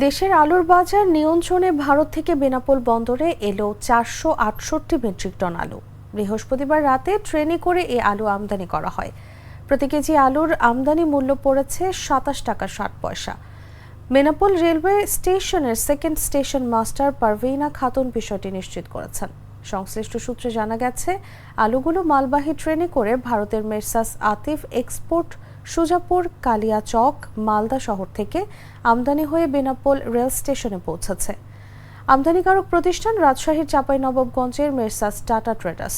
দেশের আলুর বাজার নিয়ন্ত্রণে ভারত থেকে বেনাপোল বন্দরে এলো চারশো আটষট্টি মেট্রিক টন আলু। বৃহস্পতিবার রাতে ট্রেনে করে এই আলু আমদানি করা হয়। প্রতি কেজি আলুর আমদানি মূল্য পড়েছে সাতাশ টাকা ষাট পয়সা। বেনাপোল রেলওয়ে স্টেশনের second station master Parvina Khatun বিষয়টি নিশ্চিত করেছেন। সংশ্লিষ্ট সূত্রে জানা গেছে, আলুগুলো মালবাহী ট্রেনে করে ভারতের মেরসাস আতিফ এক্সপোর্ট সুজাপুর, কালিয়াচক, মালদা শহর থেকে আমদানি হয়ে বেনাপোল রেল স্টেশনে পৌঁছেছে। আমদানিকারক প্রতিষ্ঠান রাজশাহীর চাঁপাইনবাবগঞ্জের মেরসাস টাটা ট্রেডার্স।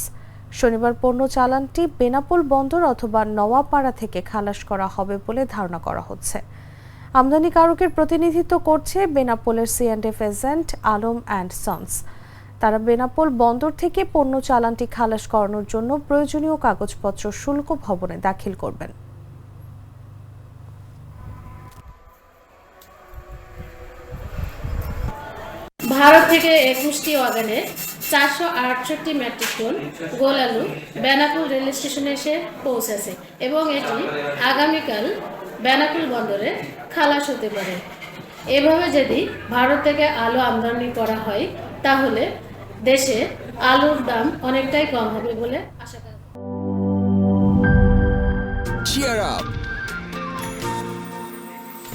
শনিবার পণ্য চালানটি বেনাপোল বন্দর অথবা নওয়াপাড়া থেকে খালাস করা হবে বলে ধারণা করা হচ্ছে। আমদানিকারকের প্রতিনিধিত্ব করছে বেনাপোলের C and F agent Alam and sons. তারা বেনাপোল বন্দর থেকে পণ্য চালানটি খালাস করানোর জন্য প্রয়োজনীয় কাগজপত্র শুল্ক ভবনে দাখিল করবেন। ভারত থেকে একুশটি ওয়াগনে চারশো আটষট্টি মেট্রিক টন গোল আলু বেনাকুল রেল স্টেশনে এসে পৌঁছেছে এবং এটি আগামীকাল বেনাকুল বন্দরে খালাস হতে পারে। এভাবে যদি ভারত থেকে আলু আমদানি করা হয়, তাহলে দেশে আলুর দাম অনেকটাই কম হবে বলে আশা করা